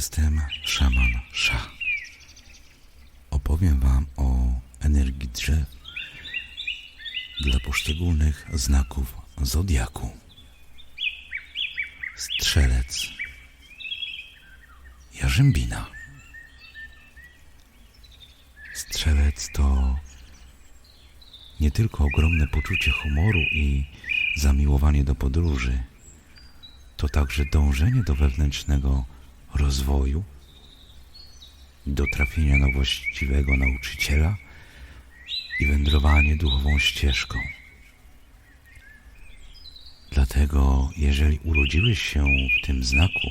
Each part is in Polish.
Jestem szaman Sza. Opowiem Wam o energii drzew dla poszczególnych znaków zodiaku. Strzelec, Jarzębina. Strzelec to nie tylko ogromne poczucie humoru i zamiłowanie do podróży, to także dążenie do wewnętrznego rozwoju, do trafienia na właściwego nauczyciela i wędrowanie duchową ścieżką. Dlatego, jeżeli urodziłeś się w tym znaku,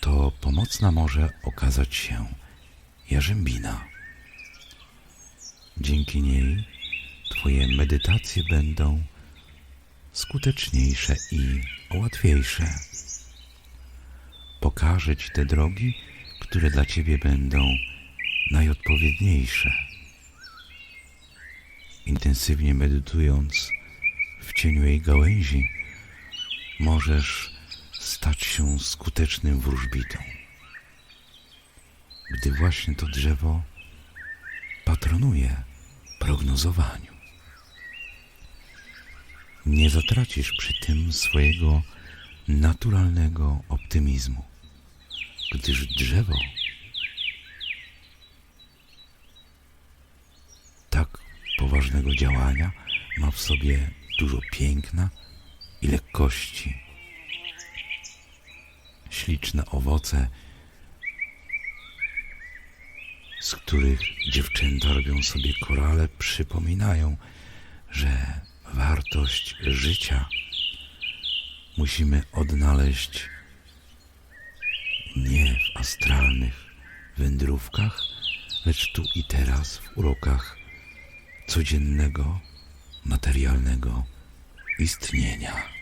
to pomocna może okazać się jarzębina. Dzięki niej Twoje medytacje będą skuteczniejsze i łatwiejsze. Pokażę Ci te drogi, które dla Ciebie będą najodpowiedniejsze. Intensywnie medytując w cieniu jej gałęzi, możesz stać się skutecznym wróżbitą. Gdy właśnie to drzewo patronuje prognozowaniu. Nie zatracisz przy tym swojego naturalnego optymizmu, gdyż drzewo tak poważnego działania ma w sobie dużo piękna i lekkości. Śliczne owoce, z których dziewczęta robią sobie korale, przypominają, że wartość życia musimy odnaleźć nie w astralnych wędrówkach, lecz tu i teraz w urokach codziennego, materialnego istnienia.